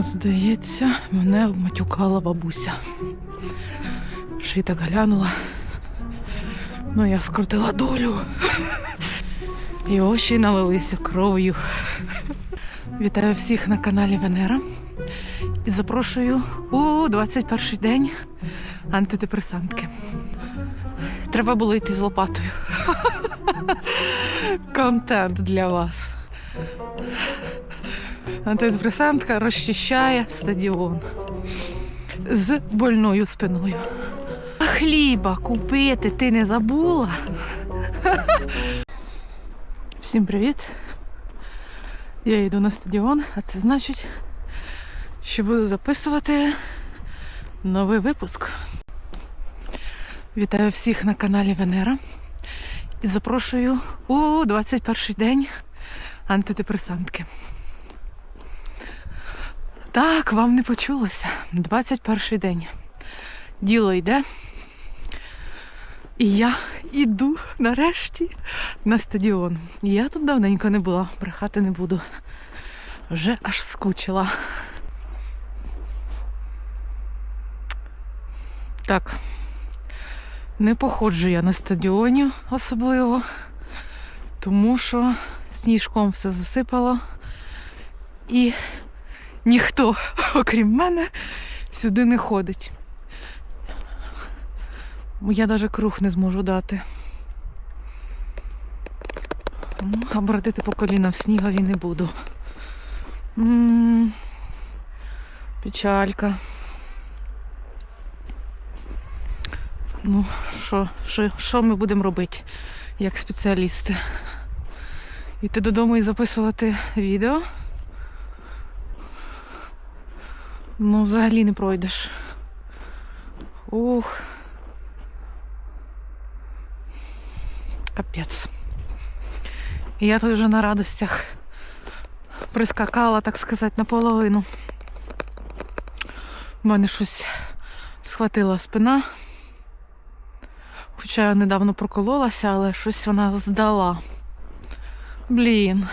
Здається, мене матюкала бабуся. Ще глянула. Ну, я скрутила долю. І очі налилися кров'ю. Вітаю всіх на каналі Венера. І запрошую у 21-й день антидепресантки. Треба було йти з лопатою. Контент для вас. Антидепресантка розчищає стадіон з больною спиною. А хліба купити ти не забула? Всім привіт! Я йду на стадіон, а це значить, що буду записувати новий випуск. Вітаю всіх на каналі Венера і запрошую у 21-й день антидепресантки. Так, вам не почулося. 21 день. Діло йде. І я іду нарешті на стадіон. Я тут давненько не була, брехати не буду. Вже аж скучила. Так. Не походжу я на стадіоні особливо, тому що сніжком все засипало. І ніхто, окрім мене, сюди не ходить. Я навіть круг не зможу дати. Ну, А бродити по коліна в снігові не буду. Печалька. Ну, що, що, що ми будемо робити як спеціалісти? Іти додому і записувати відео. Ну, взагалі не пройдеш. Ух. Капець. І я тут вже на радостях прискакала, так сказати, наполовину. У мене щось схватила спина. Хоча я недавно прокололася, але щось вона здала. Блін.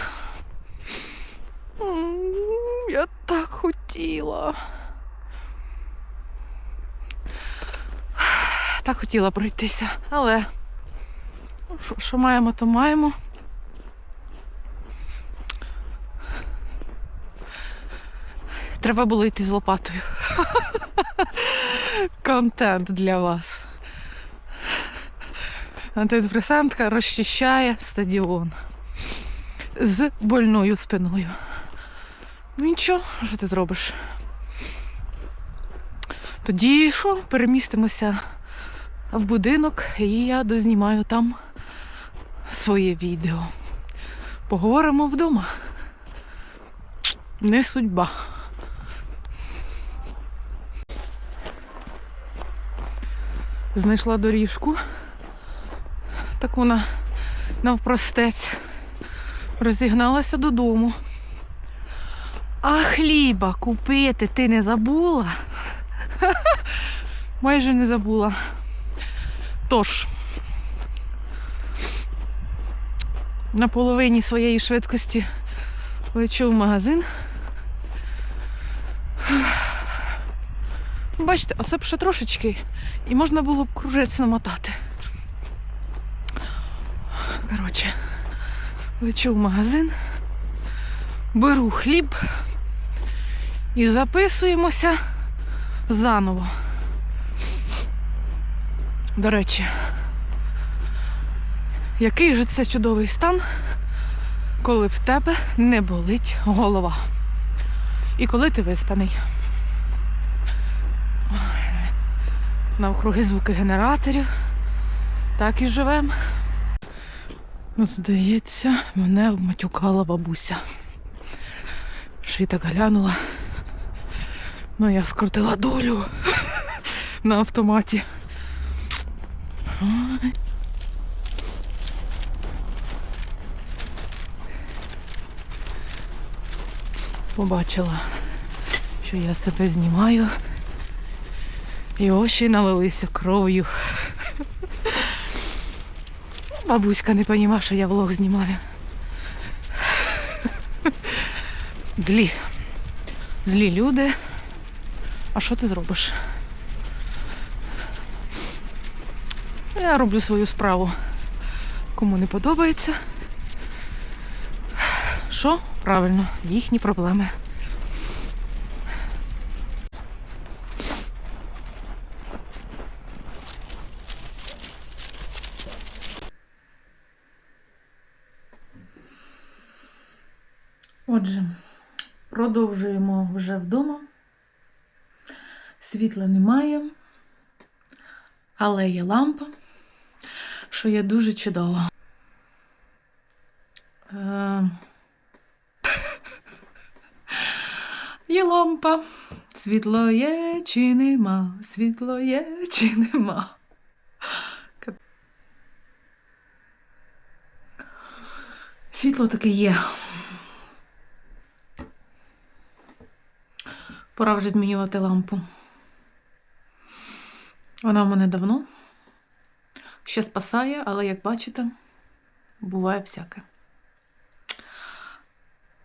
Я так хотіла. Так хотіла пройтися, але що маємо, то маємо. Треба було йти з лопатою. Контент для вас. Антидепресантка розчищає стадіон з больною спиною. Ну нічого, що ти зробиш? Тоді що, перемістимося в будинок і я дознімаю там своє відео. Поговоримо вдома. Не судьба. Знайшла доріжку. Так вона навпростець розігналася додому. А хліба купити ти не забула? Майже не забула. Тож, на половині своєї швидкості лечу в магазин. Бачите, оце б ще трошечки, і можна було б кружець намотати. Коротше, лечу в магазин, беру хліб і записуємося заново. До речі, який же це чудовий стан, коли в тебе не болить голова. І коли ти виспаний. Навкруги звуки генераторів. Так і живемо. Здається, мене матюкала бабуся. Ще й так глянула. Ну, я скрутила долю на автоматі. Побачила, що я себе знімаю. І очі налилися кров'ю. Бабуська не розуміє, що я влог знімаю. Злі. злі люди. А що ти зробиш? Я роблю свою справу. Кому не подобається. Що? Правильно, їхні проблеми. Отже, продовжуємо вже вдома. Світла немає, але є лампа, що є дуже чудово. Е, Є лампа. Світло є чи нема, світло є чи нема. Світло таке є. Пора вже змінювати лампу. Вона в мене давно. Ще спасає, але як бачите, буває всяке.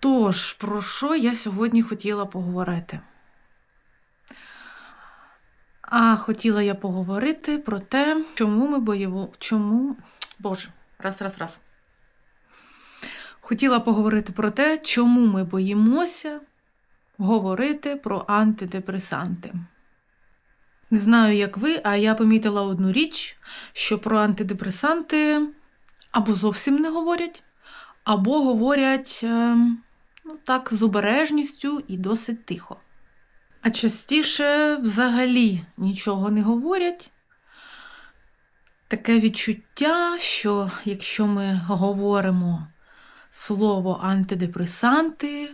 Тож, про що я сьогодні хотіла поговорити? А хотіла я поговорити про те, чому ми боїмо. Чому. Боже, раз, раз, раз. Хотіла поговорити про те, чому ми боїмося говорити про антидепресанти. Не знаю, як ви, а я помітила одну річ, що про антидепресанти або зовсім не говорять, або говорять ем, ну, так, з обережністю і досить тихо. А частіше взагалі нічого не говорять. Таке відчуття, що якщо ми говоримо слово антидепресанти,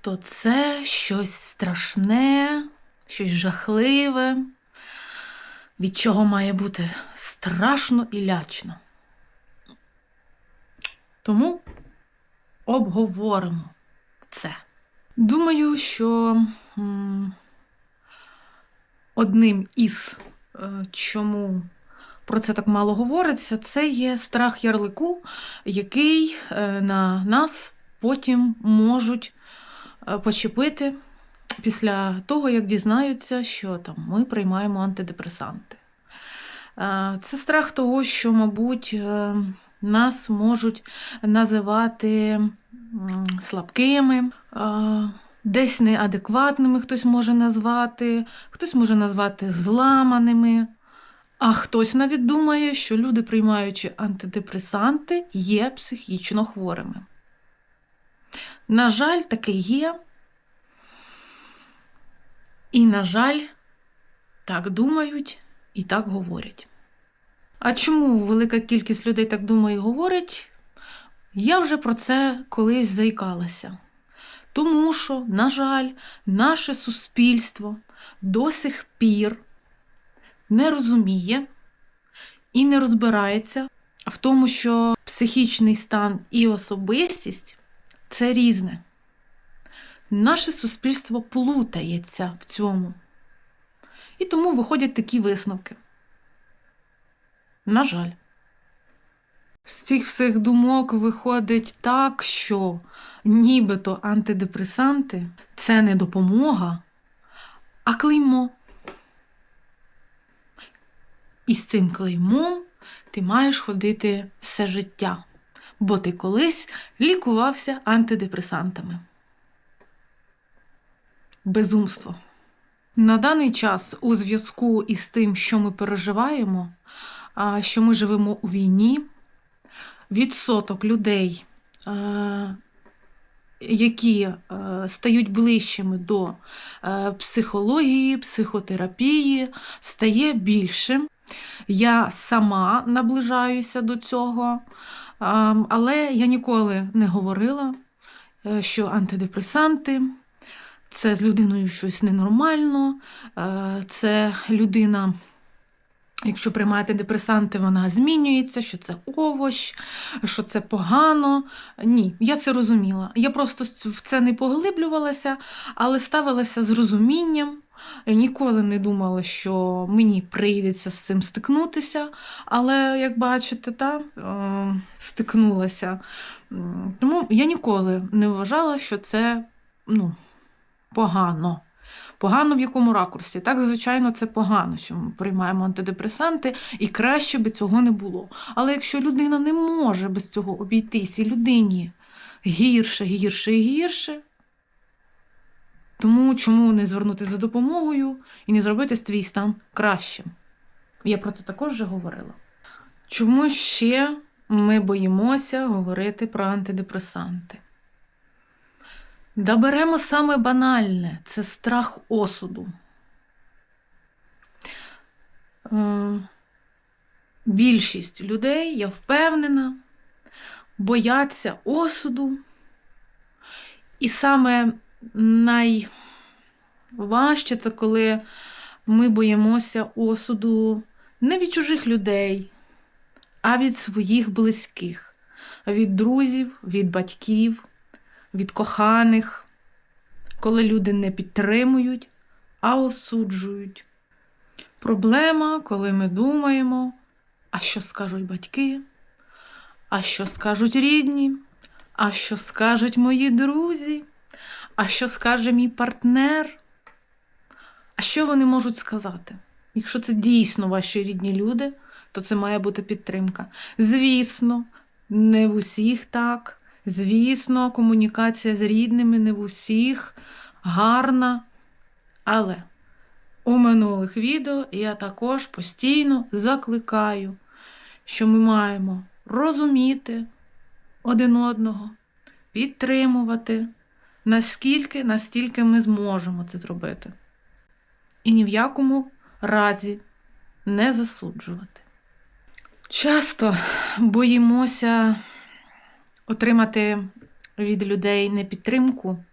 то це щось страшне, щось жахливе, від чого має бути страшно і лячно. Тому обговоримо це. Думаю, що одним із е, чому про це так мало говориться, це є страх ярлику, який е, на нас потім можуть е, почепити після того, як дізнаються, що там ми приймаємо антидепресанти. Це страх того, що, мабуть, е, нас можуть називати слабкими, десь неадекватними хтось може назвати, хтось може назвати зламаними. А хтось навіть думає, що люди, приймаючи антидепресанти, є психічно хворими. На жаль, таке є. І, на жаль, так думають і так говорять. А чому велика кількість людей так думає і говорить? Я вже про це колись заїкалася. Тому що, на жаль, наше суспільство до сих пір не розуміє і не розбирається в тому, що психічний стан і особистість це різне. Наше суспільство плутається в цьому. І тому виходять такі висновки. На жаль. З цих всіх думок виходить так, що нібито антидепресанти це не допомога, а клеймо. І з цим клеймом ти маєш ходити все життя, бо ти колись лікувався антидепресантами. Безумство. На даний час, у зв'язку із тим, що ми переживаємо, що ми живемо у війні, відсоток людей, які е, стають ближчими до е, психології, психотерапії, стає більшим. Я сама наближаюся до цього, але я ніколи не говорила, е, що антидепресанти це з людиною щось ненормально, е, це людина. Якщо приймаєте депресанти, вона змінюється, що це овощ, що це погано. Ні, я це розуміла. Я просто в це не поглиблювалася, але ставилася з розумінням. Ніколи не думала, що мені прийдеться з цим стикнутися, але, як бачите, та, е, стикнулася. Тому я ніколи не вважала, що це ну, погано. Погано в якому ракурсі? Так, звичайно, це погано, що ми приймаємо антидепресанти, і краще би цього не було. Але якщо людина не може без цього обійтись, і людині гірше, гірше і гірше, тому чому не звернутися за допомогою і не зробити свій стан кращим? Я про це також вже говорила. Чому ще ми боїмося говорити про антидепресанти? Да беремо саме банальне це страх осуду. Більшість людей, я впевнена, бояться осуду. І саме найважче це коли ми боїмося осуду не від чужих людей, а від своїх близьких, від друзів, від батьків, від коханих, коли люди не підтримують, а осуджують. Проблема, коли ми думаємо, а що скажуть батьки, а що скажуть рідні, а що скажуть мої друзі, а що скаже мій партнер. А що вони можуть сказати? Якщо це дійсно ваші рідні люди, то це має бути підтримка. Звісно, не в усіх так. Звісно, комунікація з рідними не в усіх гарна. Але у минулих відео я також постійно закликаю, що ми маємо розуміти один одного, підтримувати, наскільки, настільки ми зможемо це зробити. І ні в якому разі не засуджувати. Часто боїмося отримати від людей не підтримку,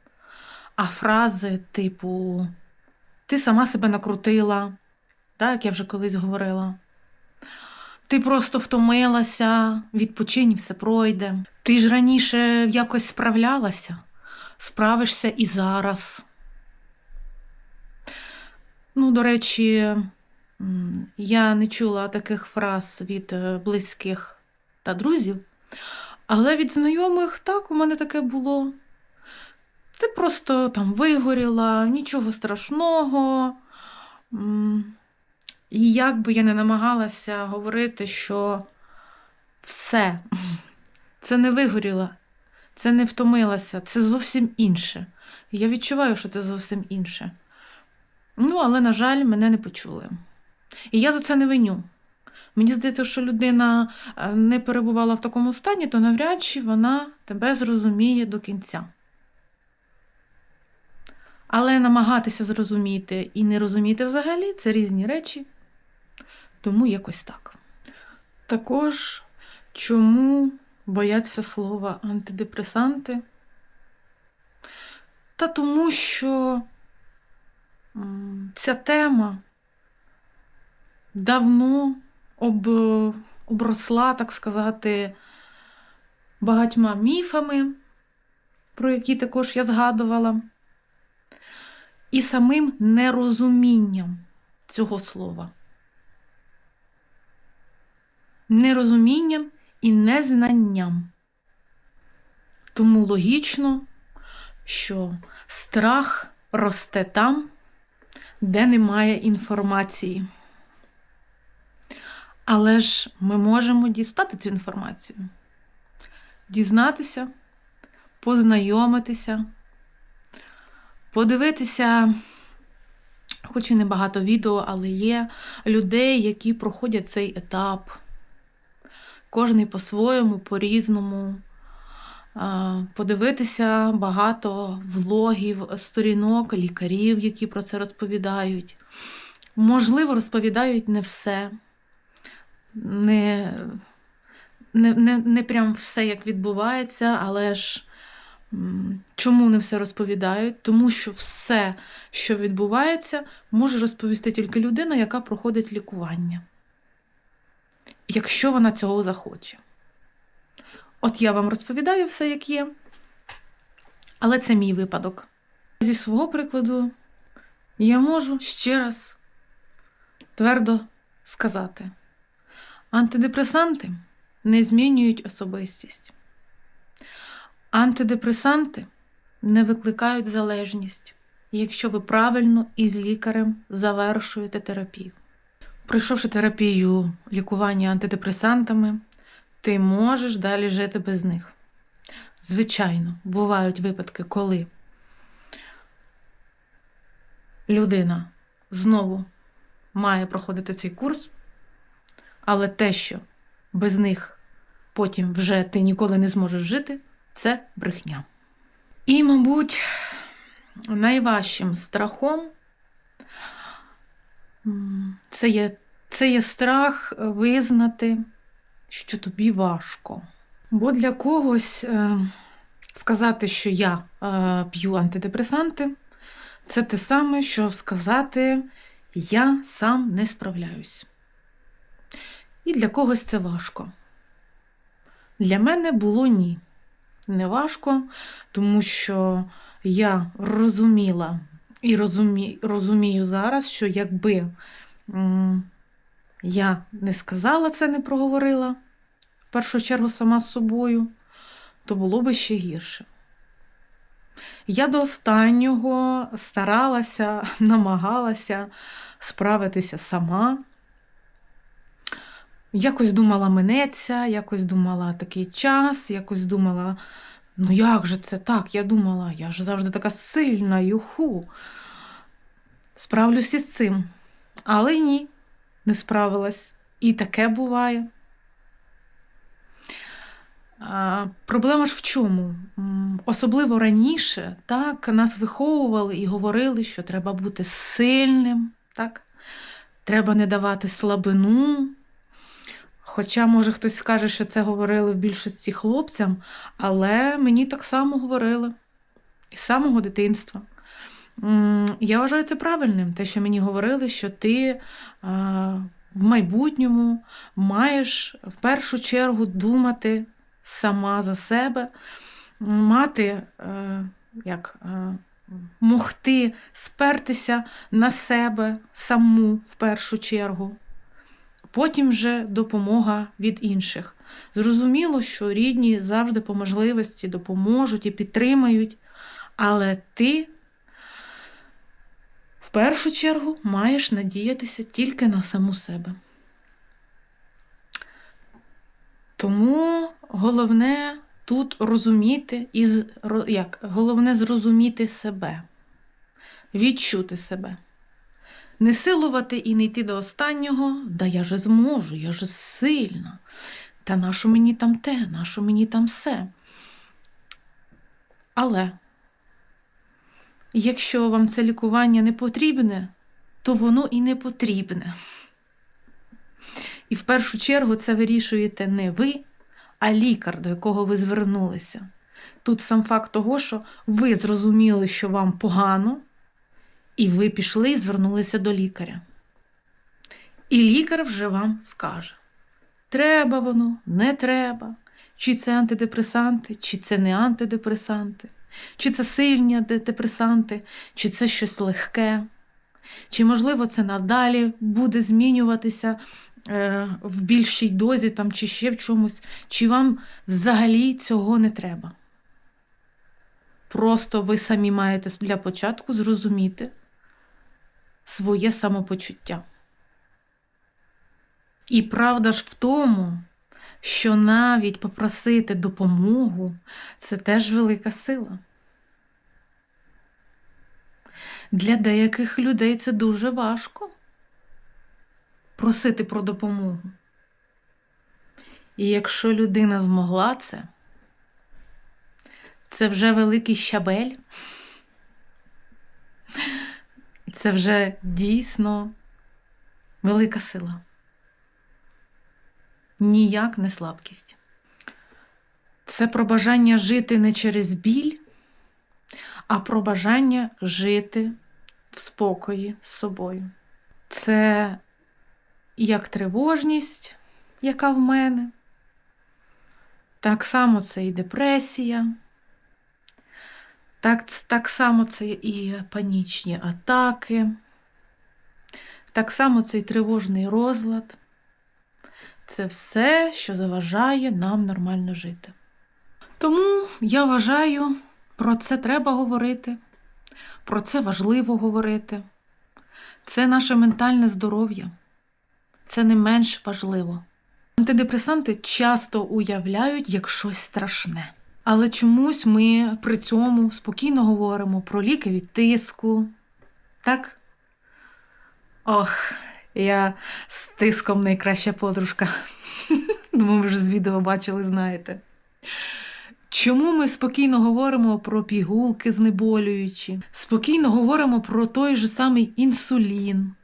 а фрази типу Ти сама себе накрутила, так, як я вже колись говорила. Ти просто втомилася, відпочинь, все пройде. Ти ж раніше якось справлялася, справишся і зараз. Ну, до речі, я не чула таких фраз від е, близьких та друзів, але від знайомих так у мене таке було. Ти просто там вигоріла, нічого страшного. І як би я не намагалася говорити, що все, це не вигоріла, це не втомилася, це зовсім інше. Я відчуваю, що це зовсім інше. Ну, але, на жаль, мене не почули. І я за це не виню. Мені здається, що людина е, не перебувала в такому стані, то навряд чи вона тебе зрозуміє до кінця. Але намагатися зрозуміти і не розуміти взагалі це різні речі, тому якось так. Також чому бояться слова антидепресанти? Та тому, що ця тема давно об, обросла, так сказати, багатьма міфами, про які також я згадувала, і самим нерозумінням цього слова. Нерозумінням і незнанням. Тому логічно, що страх росте там, де немає інформації. Але ж ми можемо дістати цю інформацію, дізнатися, познайомитися, подивитися, хоч і небагато відео, але є людей, які проходять цей етап. Кожний по-своєму, по-різному. Подивитися багато влогів, сторінок, лікарів, які про це розповідають. Можливо, розповідають не все не, не, не, не прям все як відбувається, але ж чому не все розповідають? Тому що все, що відбувається, може розповісти тільки людина, яка проходить лікування. Якщо вона цього захоче. От я вам розповідаю все, як є, але це мій випадок. Зі свого прикладу, я можу ще раз твердо сказати. Антидепресанти не змінюють особистість. Антидепресанти не викликають залежність. якщо ви правильно і з лікарем завершуєте терапію. Пройшовши терапію лікування антидепресантами, ти можеш далі жити без них. Звичайно, бувають випадки, коли людина знову має проходити цей курс, але те, що без них потім вже ти ніколи не зможеш жити, це брехня. І, мабуть, найважчим страхом це є, це є страх визнати, що тобі важко. Бо для когось е, сказати, що я е, п'ю антидепресанти, це те саме, що сказати я сам не справляюсь. І для когось це важко. Для мене було ні. Не важко, тому що я розуміла і розумі, розумію зараз, що якби я не сказала це, не проговорила, в першу чергу сама з собою, то було би ще гірше. Я до останнього старалася, намагалася справитися сама. Якось думала, минеться, якось думала такий час, якось думала, ну як же це так? Я думала, я ж завжди така сильна, юху. Справлюсь із цим. Але ні, не справилась. І таке буває. А, Проблема ж в чому? Особливо раніше так, нас виховували і говорили, що треба бути сильним, так? треба не давати слабину. Хоча, може, хтось скаже, що це говорили в більшості хлопцям, але мені так само говорили із самого дитинства. Я вважаю це правильним, те, що мені говорили, що ти в майбутньому маєш в першу чергу думати сама за себе, мати е, як, е, могти спертися на себе саму в першу чергу. Потім вже допомога від інших. Зрозуміло, що рідні завжди по можливості допоможуть і підтримають, але ти в першу чергу маєш надіятися тільки на саму себе. Тому головне тут розуміти і як? головне зрозуміти себе, відчути себе. Не силувати і не йти до останнього, да я же зможу, я же сильна. Та нащо мені там те, нащо мені там все. Але якщо вам це лікування не потрібне, то воно і не потрібне. І в першу чергу це вирішуєте не ви, а лікар, до якого ви звернулися. Тут сам факт того, що ви зрозуміли, що вам погано, і ви пішли і звернулися до лікаря. І лікар вже вам скаже: треба воно, не треба, чи це антидепресанти, чи це не антидепресанти, чи це сильні антидепресанти, чи це щось легке, чи, можливо, це надалі буде змінюватися е, в більшій дозі там, чи ще в чомусь, чи вам взагалі цього не треба. Просто ви самі маєте для початку зрозуміти своє самопочуття. І правда ж в тому, що навіть попросити допомогу це теж велика сила. Для деяких людей це дуже важко просити про допомогу. І якщо людина змогла це, це вже великий щабель. Це вже дійсно велика сила. Ніяк не слабкість. Це про бажання жити не через біль, а про бажання жити в спокої з собою. Це як тривожність, яка в мене, так само це і депресія, так, так само це і панічні атаки, так само це і тривожний розлад. Це все, що заважає нам нормально жити. Тому я вважаю, про це треба говорити, Про це важливо говорити. Це наше ментальне здоров'я. Це не менш важливо. Антидепресанти часто уявляють як щось страшне. Але чомусь ми при цьому спокійно говоримо про ліки від тиску. Так? Ох, я з тиском найкраща подружка. Думаю, ви вже з відео бачили, знаєте. Чому ми спокійно говоримо про пігулки знеболюючі, спокійно говоримо про той же самий інсулін.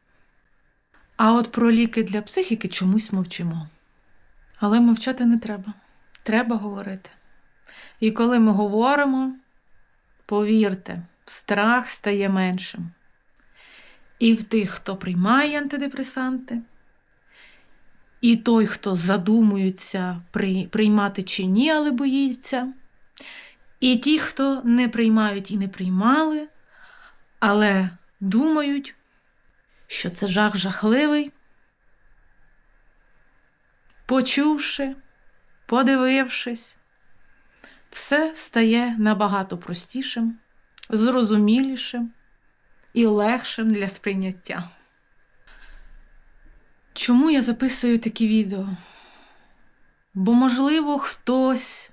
А от про ліки для психіки чомусь мовчимо. Але мовчати не треба. Треба говорити. І коли ми говоримо, повірте, страх стає меншим. І в тих, хто приймає антидепресанти, і той, хто задумується, приймати чи ні, але боїться, і ті, хто не приймають і не приймали, але думають, що це жах жахливий, почувши, подивившись, все стає набагато простішим, зрозумілішим і легшим для сприйняття. Чому я записую такі відео? Бо, можливо, хтось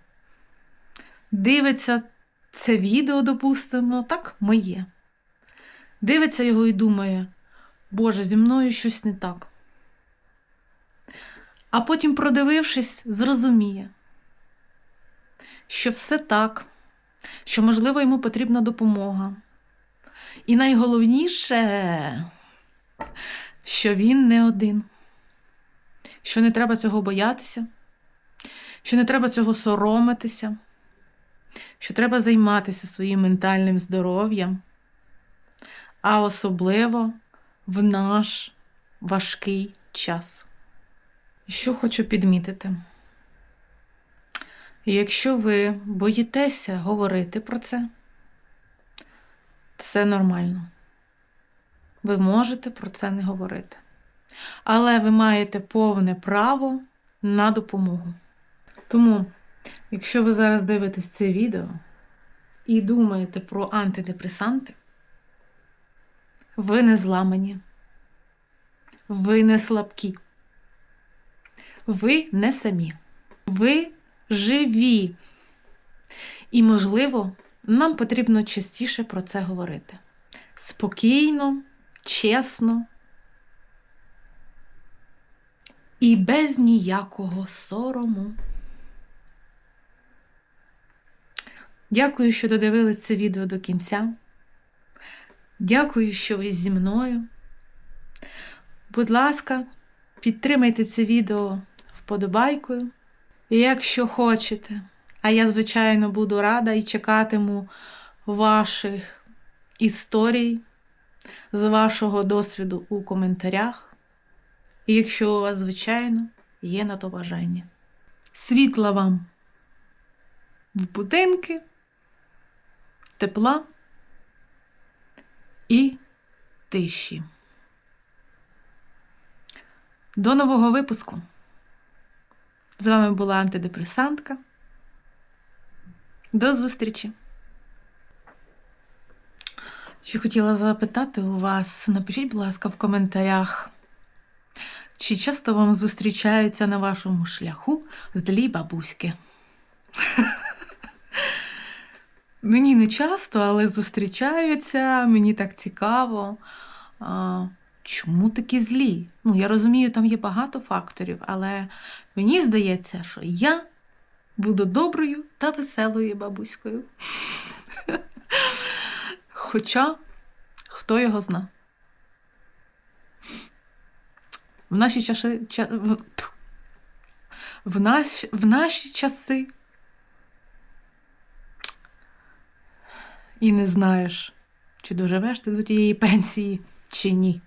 дивиться це відео, допустимо, так, моє. Дивиться його і думає, Боже, зі мною щось не так. А потім, продивившись, зрозуміє, що все так, що, можливо, йому потрібна допомога. І найголовніше, що він не один, що не треба цього боятися, що не треба цього соромитися, що треба займатися своїм ментальним здоров'ям, а особливо в наш важкий час. Що хочу підмітити. Якщо ви боїтеся говорити про це, це нормально. Ви можете про це не говорити. Але ви маєте повне право на допомогу. Тому, якщо ви зараз дивитесь це відео і думаєте про антидепресанти, ви не зламані, ви не слабкі, ви не самі, ви живі. І, можливо, нам потрібно частіше про це говорити. Спокійно, чесно і без ніякого сорому. Дякую, що додивились це відео до кінця. Дякую, що ви зі мною. Будь ласка, підтримайте це відео вподобайкою. Якщо хочете, а я, звичайно, буду рада і чекатиму ваших історій з вашого досвіду у коментарях. Якщо у вас, звичайно, є на то бажання. Світла вам в будинки, тепла і тиші. До нового випуску! З вами була антидепресантка. До зустрічі! Ще хотіла запитати у вас, напишіть, будь ласка, в коментарях, чи часто вам зустрічаються на вашому шляху злі бабуськи? Мені не часто, але зустрічаються, мені так цікаво. Чому такі злі? Ну, я розумію, там є багато факторів, але мені здається, що я буду доброю та веселою бабуською. Хоча хто його зна. В наші часи. Ча, в, в, наш, в наші часи. І не знаєш, чи доживеш ти до тієї пенсії, чи ні.